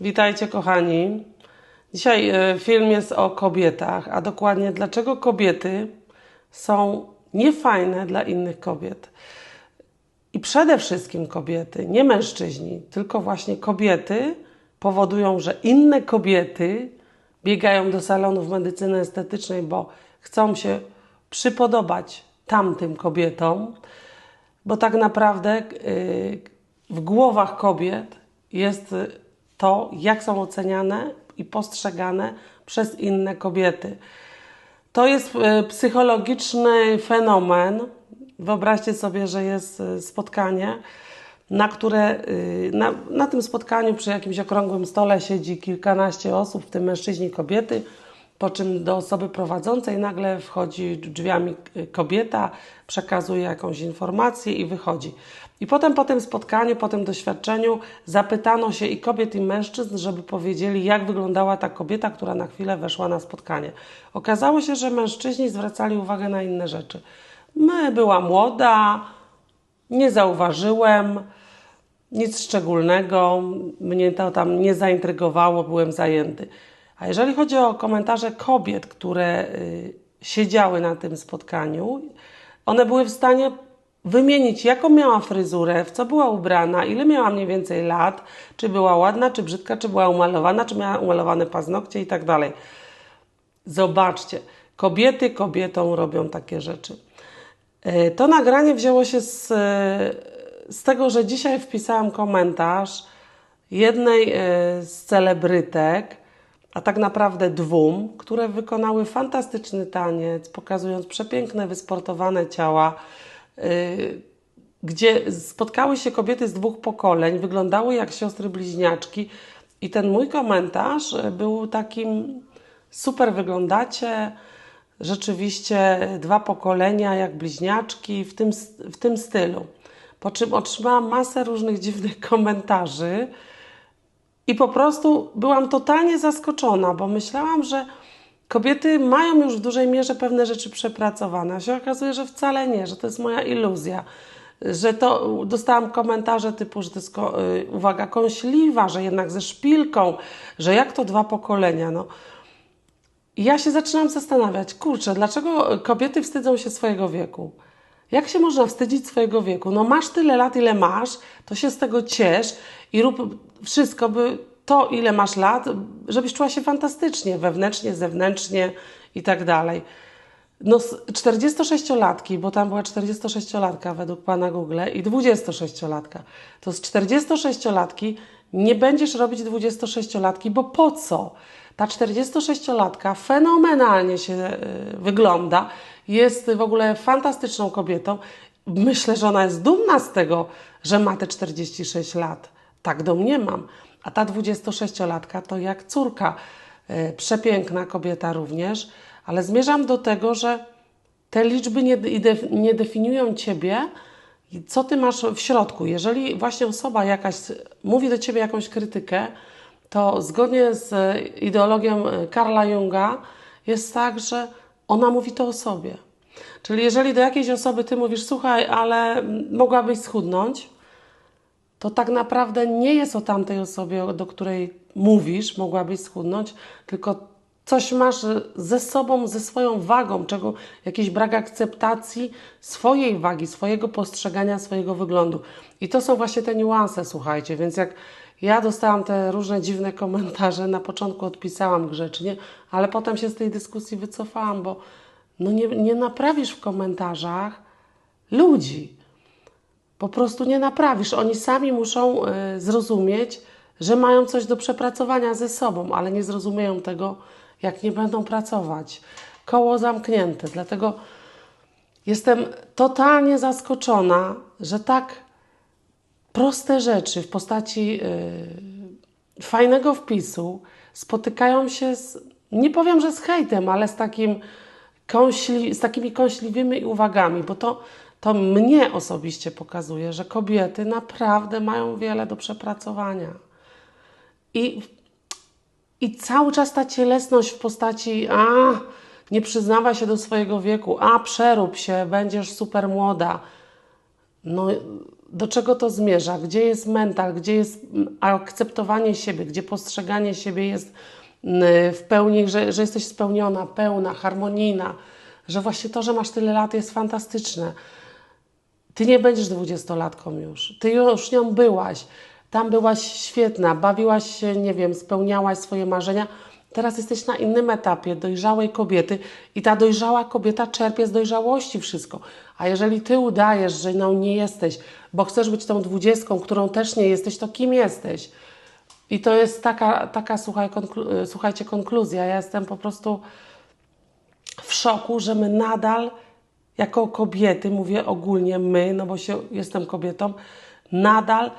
Witajcie kochani. Dzisiaj e, film jest o kobietach, a dokładnie dlaczego kobiety są niefajne dla innych kobiet. I przede wszystkim kobiety, nie mężczyźni, tylko właśnie kobiety powodują, że inne kobiety biegają do salonów medycyny estetycznej, bo chcą się przypodobać tamtym kobietom, bo tak naprawdę yy, w głowach kobiet jest to, jak są oceniane i postrzegane przez inne kobiety. To jest e, psychologiczny fenomen. Wyobraźcie sobie, że jest e, spotkanie, na które e, na, na tym spotkaniu przy jakimś okrągłym stole siedzi kilkanaście osób, w tym mężczyźni i kobiety po czym do osoby prowadzącej nagle wchodzi drzwiami kobieta, przekazuje jakąś informację i wychodzi. I potem po tym spotkaniu, po tym doświadczeniu zapytano się i kobiet, i mężczyzn, żeby powiedzieli, jak wyglądała ta kobieta, która na chwilę weszła na spotkanie. Okazało się, że mężczyźni zwracali uwagę na inne rzeczy. My była młoda, nie zauważyłem, nic szczególnego, mnie to tam nie zaintrygowało, byłem zajęty. A jeżeli chodzi o komentarze kobiet, które y, siedziały na tym spotkaniu, one były w stanie wymienić, jaką miała fryzurę, w co była ubrana, ile miała mniej więcej lat, czy była ładna, czy brzydka, czy była umalowana, czy miała umalowane paznokcie i tak dalej. Zobaczcie, kobiety kobietom robią takie rzeczy. Y, to nagranie wzięło się z, y, z tego, że dzisiaj wpisałam komentarz jednej z celebrytek, a tak naprawdę dwóm, które wykonały fantastyczny taniec, pokazując przepiękne, wysportowane ciała, yy, gdzie spotkały się kobiety z dwóch pokoleń, wyglądały jak siostry bliźniaczki. I ten mój komentarz był takim: super wyglądacie, rzeczywiście dwa pokolenia jak bliźniaczki w tym, w tym stylu. Po czym otrzymałam masę różnych dziwnych komentarzy i po prostu byłam totalnie zaskoczona, bo myślałam, że kobiety mają już w dużej mierze pewne rzeczy przepracowane. A się okazuje, że wcale nie, że to jest moja iluzja. Że to dostałam komentarze typu, że to jest y, uwaga kąśliwa, że jednak ze szpilką, że jak to dwa pokolenia. No. I ja się zaczynam zastanawiać, kurczę, dlaczego kobiety wstydzą się swojego wieku? Jak się można wstydzić swojego wieku? No masz tyle lat, ile masz, to się z tego ciesz i rób wszystko, by to, ile masz lat, żebyś czuła się fantastycznie, wewnętrznie, zewnętrznie i tak dalej. No 46-latki, bo tam była 46-latka według pana Google i 26-latka. To z 46-latki nie będziesz robić 26-latki, bo po co? Ta 46-latka fenomenalnie się y, wygląda, jest w ogóle fantastyczną kobietą. Myślę, że ona jest dumna z tego, że ma te 46 lat. Tak do mnie mam. A ta 26-latka to jak córka. Y, przepiękna kobieta również, ale zmierzam do tego, że te liczby nie, nie definiują ciebie, co ty masz w środku. Jeżeli właśnie osoba jakaś mówi do ciebie jakąś krytykę, to zgodnie z ideologią Karla Junga jest tak, że ona mówi to o sobie. Czyli jeżeli do jakiejś osoby ty mówisz, słuchaj, ale mogłabyś schudnąć, to tak naprawdę nie jest o tamtej osobie, do której mówisz, mogłabyś schudnąć, tylko coś masz ze sobą, ze swoją wagą, czego jakiś brak akceptacji swojej wagi, swojego postrzegania, swojego wyglądu. I to są właśnie te niuanse, słuchajcie, więc jak ja dostałam te różne dziwne komentarze. Na początku odpisałam grzecznie, ale potem się z tej dyskusji wycofałam, bo no nie, nie naprawisz w komentarzach ludzi. Po prostu nie naprawisz. Oni sami muszą y, zrozumieć, że mają coś do przepracowania ze sobą, ale nie zrozumieją tego, jak nie będą pracować. Koło zamknięte. Dlatego jestem totalnie zaskoczona, że tak proste rzeczy w postaci yy, fajnego wpisu spotykają się z, nie powiem, że z hejtem, ale z, takim kąśli, z takimi kąśliwymi uwagami, bo to, to mnie osobiście pokazuje, że kobiety naprawdę mają wiele do przepracowania. I, i cały czas ta cielesność w postaci a, nie przyznawa się do swojego wieku, a przerób się, będziesz super młoda. No do czego to zmierza, gdzie jest mental, gdzie jest akceptowanie siebie, gdzie postrzeganie siebie jest w pełni, że, że jesteś spełniona, pełna, harmonijna, że właśnie to, że masz tyle lat jest fantastyczne. Ty nie będziesz dwudziestolatką już, ty już nią byłaś, tam byłaś świetna, bawiłaś się, nie wiem, spełniałaś swoje marzenia. Teraz jesteś na innym etapie dojrzałej kobiety i ta dojrzała kobieta czerpie z dojrzałości wszystko. A jeżeli ty udajesz, że no nie jesteś, bo chcesz być tą dwudziestką, którą też nie jesteś, to kim jesteś? I to jest taka, taka słuchaj, konklu słuchajcie, konkluzja. Ja jestem po prostu w szoku, że my nadal jako kobiety, mówię ogólnie my, no bo się, jestem kobietą, nadal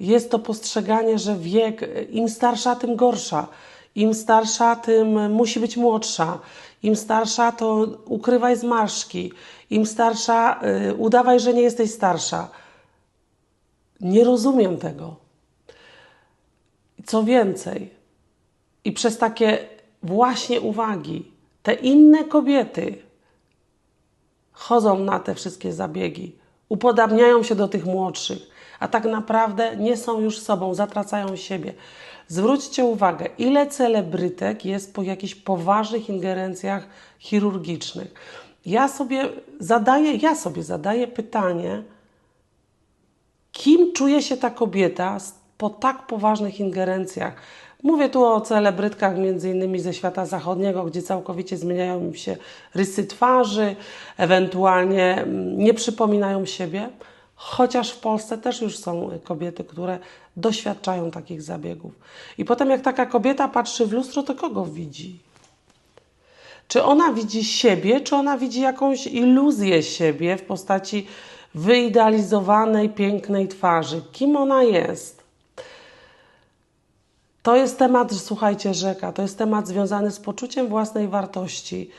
jest to postrzeganie, że wiek, im starsza, tym gorsza. Im starsza, tym musi być młodsza. Im starsza, to ukrywaj zmarszki. Im starsza, yy, udawaj, że nie jesteś starsza. Nie rozumiem tego. Co więcej, i przez takie właśnie uwagi, te inne kobiety chodzą na te wszystkie zabiegi, upodabniają się do tych młodszych, a tak naprawdę nie są już sobą, zatracają siebie. Zwróćcie uwagę, ile celebrytek jest po jakichś poważnych ingerencjach chirurgicznych. Ja sobie zadaję, ja sobie zadaję pytanie, kim czuje się ta kobieta po tak poważnych ingerencjach? Mówię tu o celebrytkach między innymi ze świata zachodniego, gdzie całkowicie zmieniają im się rysy twarzy, ewentualnie mm, nie przypominają siebie. Chociaż w Polsce też już są kobiety, które doświadczają takich zabiegów. I potem, jak taka kobieta patrzy w lustro, to kogo widzi? Czy ona widzi siebie, czy ona widzi jakąś iluzję siebie w postaci wyidealizowanej, pięknej twarzy? Kim ona jest? To jest temat, słuchajcie, rzeka, to jest temat związany z poczuciem własnej wartości.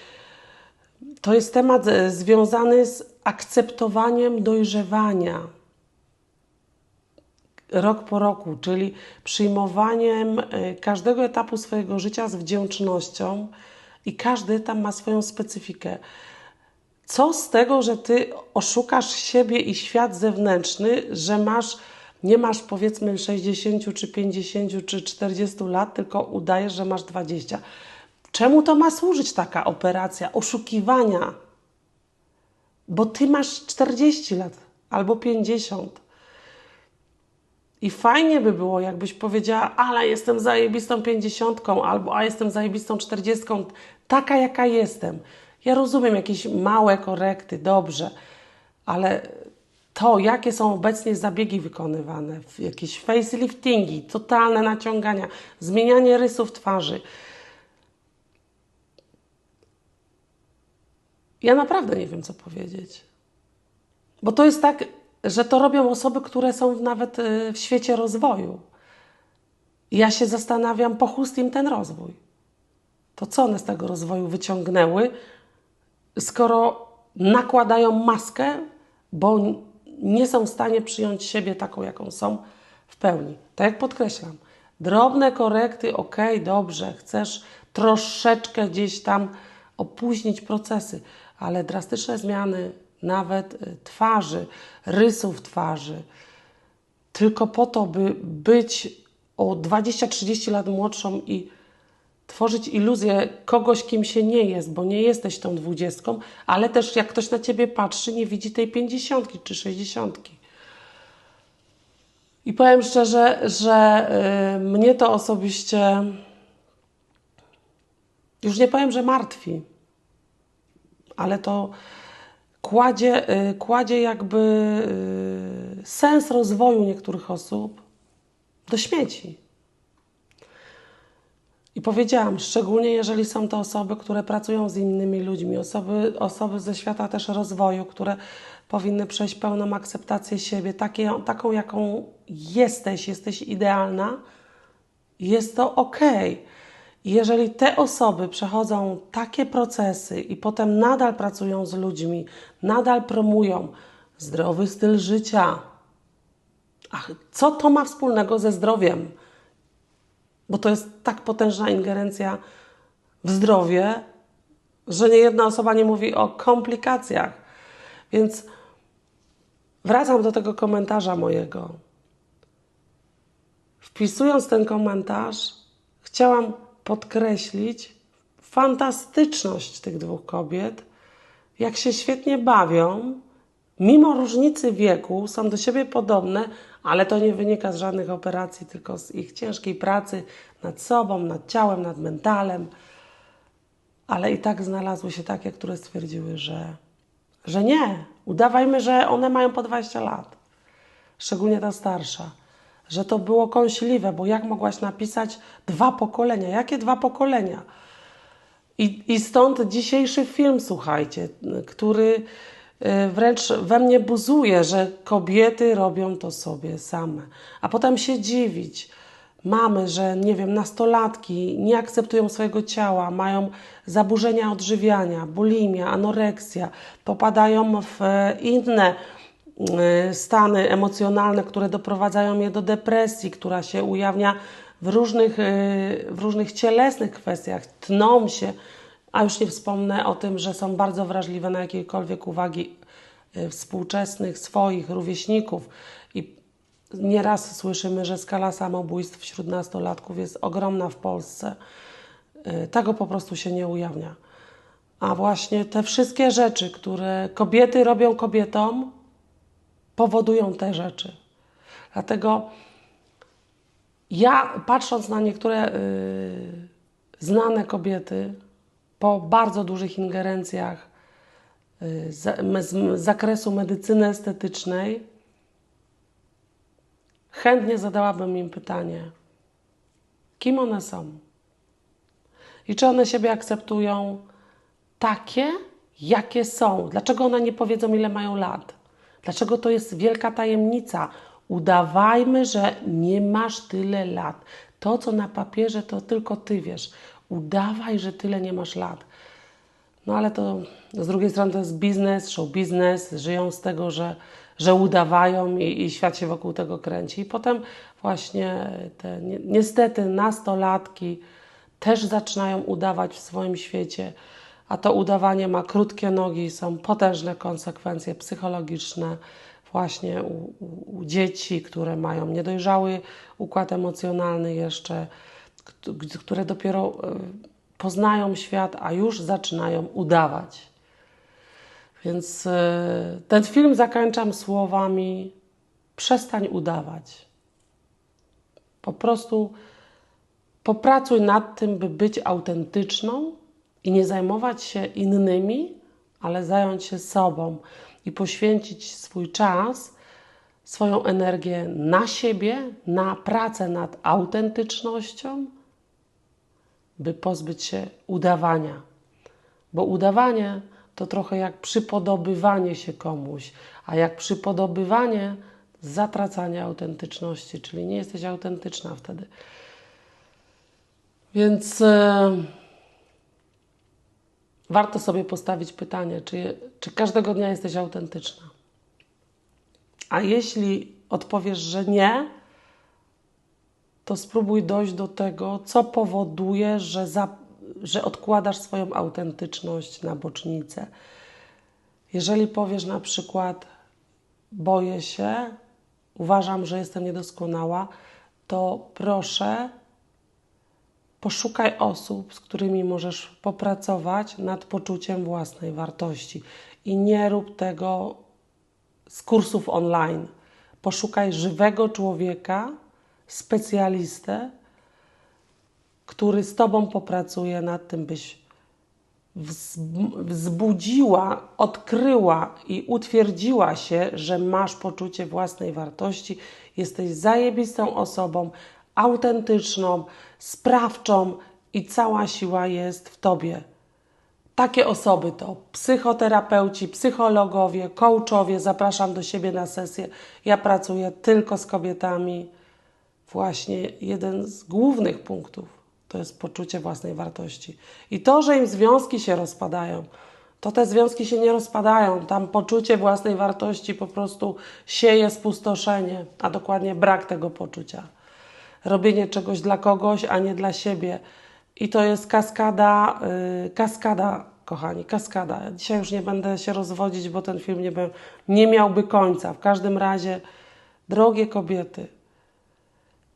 To jest temat e, związany z akceptowaniem dojrzewania rok po roku, czyli przyjmowaniem e, każdego etapu swojego życia z wdzięcznością i każdy etap ma swoją specyfikę. Co z tego, że ty oszukasz siebie i świat zewnętrzny, że masz, nie masz powiedzmy 60 czy 50 czy 40 lat, tylko udajesz, że masz 20. Czemu to ma służyć taka operacja oszukiwania? Bo ty masz 40 lat albo 50. I fajnie by było, jakbyś powiedziała, ale jestem zajebistą pięćdziesiątką, albo a jestem zajebistą czterdziestką, taka jaka jestem. Ja rozumiem jakieś małe korekty, dobrze, ale to, jakie są obecnie zabiegi wykonywane, jakieś faceliftingi, totalne naciągania, zmienianie rysów twarzy. Ja naprawdę nie wiem, co powiedzieć. Bo to jest tak, że to robią osoby, które są nawet y, w świecie rozwoju. Ja się zastanawiam, po chust im ten rozwój. To co one z tego rozwoju wyciągnęły, skoro nakładają maskę, bo nie są w stanie przyjąć siebie taką, jaką są w pełni. Tak jak podkreślam, drobne korekty, ok, dobrze, chcesz troszeczkę gdzieś tam opóźnić procesy, ale drastyczne zmiany nawet y, twarzy, rysów twarzy, tylko po to, by być o 20-30 lat młodszą i tworzyć iluzję kogoś, kim się nie jest, bo nie jesteś tą dwudziestką, ale też jak ktoś na ciebie patrzy, nie widzi tej pięćdziesiątki czy sześćdziesiątki. I powiem szczerze, że y, mnie to osobiście już nie powiem, że martwi, ale to kładzie, y, kładzie jakby y, sens rozwoju niektórych osób do śmieci. I powiedziałam, szczególnie jeżeli są to osoby, które pracują z innymi ludźmi, osoby, osoby ze świata też rozwoju, które powinny przejść pełną akceptację siebie, takie, taką jaką jesteś, jesteś idealna, jest to ok. Jeżeli te osoby przechodzą takie procesy i potem nadal pracują z ludźmi, nadal promują zdrowy styl życia, co to ma wspólnego ze zdrowiem? Bo to jest tak potężna ingerencja w zdrowie, że nie jedna osoba nie mówi o komplikacjach. Więc wracam do tego komentarza mojego. Wpisując ten komentarz, chciałam podkreślić fantastyczność tych dwóch kobiet, jak się świetnie bawią, mimo różnicy wieku, są do siebie podobne, ale to nie wynika z żadnych operacji, tylko z ich ciężkiej pracy nad sobą, nad ciałem, nad mentalem. Ale i tak znalazły się takie, które stwierdziły, że, że nie. Udawajmy, że one mają po 20 lat. Szczególnie ta starsza. Że to było kąśliwe, bo jak mogłaś napisać dwa pokolenia? Jakie dwa pokolenia? I, I stąd dzisiejszy film, słuchajcie, który y, wręcz we mnie buzuje, że kobiety robią to sobie same. A potem się dziwić. Mamy, że nie wiem, nastolatki nie akceptują swojego ciała, mają zaburzenia odżywiania, bulimia, anoreksja, popadają w e, inne stany emocjonalne, które doprowadzają je do depresji, która się ujawnia w różnych, y, w różnych cielesnych kwestiach, tną się, a już nie wspomnę o tym, że są bardzo wrażliwe na jakiekolwiek uwagi y, współczesnych, swoich rówieśników. I nieraz słyszymy, że skala samobójstw wśród nastolatków jest ogromna w Polsce. Y, tego po prostu się nie ujawnia. A właśnie te wszystkie rzeczy, które kobiety robią kobietom, powodują te rzeczy. Dlatego ja, patrząc na niektóre y, znane kobiety, po bardzo dużych ingerencjach y, z, z zakresu medycyny estetycznej, chętnie zadałabym im pytanie, kim one są? I czy one siebie akceptują takie, jakie są? Dlaczego one nie powiedzą, ile mają lat? Dlaczego to jest wielka tajemnica? Udawajmy, że nie masz tyle lat. To, co na papierze, to tylko ty wiesz. Udawaj, że tyle nie masz lat. No ale to z drugiej strony to jest biznes, show biznes, żyją z tego, że, że udawają i, i świat się wokół tego kręci. I potem właśnie te ni niestety nastolatki też zaczynają udawać w swoim świecie, a to udawanie ma krótkie nogi, są potężne konsekwencje psychologiczne właśnie u, u, u dzieci, które mają niedojrzały układ emocjonalny jeszcze, które dopiero e, poznają świat, a już zaczynają udawać. Więc e, ten film zakończam słowami: przestań udawać. Po prostu popracuj nad tym, by być autentyczną i nie zajmować się innymi, ale zająć się sobą i poświęcić swój czas, swoją energię na siebie, na pracę nad autentycznością, by pozbyć się udawania. Bo udawanie to trochę jak przypodobywanie się komuś, a jak przypodobywanie zatracanie autentyczności, czyli nie jesteś autentyczna wtedy. Więc. Yy, warto sobie postawić pytanie, czy, czy każdego dnia jesteś autentyczna. A jeśli odpowiesz, że nie, to spróbuj dojść do tego, co powoduje, że, za, że odkładasz swoją autentyczność na bocznicę. Jeżeli powiesz na przykład, boję się, uważam, że jestem niedoskonała, to proszę Poszukaj osób, z którymi możesz popracować nad poczuciem własnej wartości. I nie rób tego z kursów online. Poszukaj żywego człowieka, specjalistę, który z Tobą popracuje nad tym, byś wzbudziła, odkryła i utwierdziła się, że masz poczucie własnej wartości, jesteś zajebistą osobą, autentyczną, sprawczą i cała siła jest w Tobie. Takie osoby to psychoterapeuci, psychologowie, coachowie. Zapraszam do siebie na sesję. Ja pracuję tylko z kobietami. Właśnie jeden z głównych punktów to jest poczucie własnej wartości. I to, że im związki się rozpadają, to te związki się nie rozpadają. Tam poczucie własnej wartości po prostu sieje spustoszenie, a dokładnie brak tego poczucia robienie czegoś dla kogoś, a nie dla siebie. I to jest kaskada, yy, kaskada kochani, kaskada. Ja Dzisiaj już nie będę się rozwodzić, bo ten film nie, be, nie miałby końca. W każdym razie, drogie kobiety,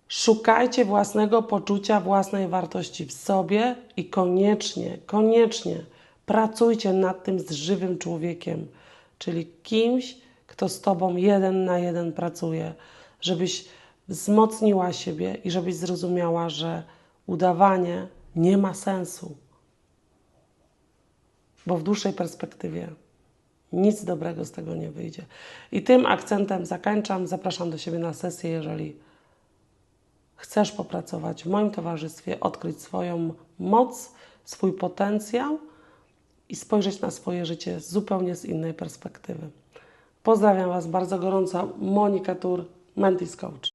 szukajcie własnego poczucia, własnej wartości w sobie i koniecznie, koniecznie pracujcie nad tym z żywym człowiekiem, czyli kimś, kto z tobą jeden na jeden pracuje, żebyś wzmocniła siebie i żebyś zrozumiała, że udawanie nie ma sensu, bo w dłuższej perspektywie nic dobrego z tego nie wyjdzie. I tym akcentem zakończam. Zapraszam do siebie na sesję, jeżeli chcesz popracować w moim towarzystwie, odkryć swoją moc, swój potencjał i spojrzeć na swoje życie zupełnie z innej perspektywy. Pozdrawiam Was bardzo gorąco. Monika Tur, Mentis Coach.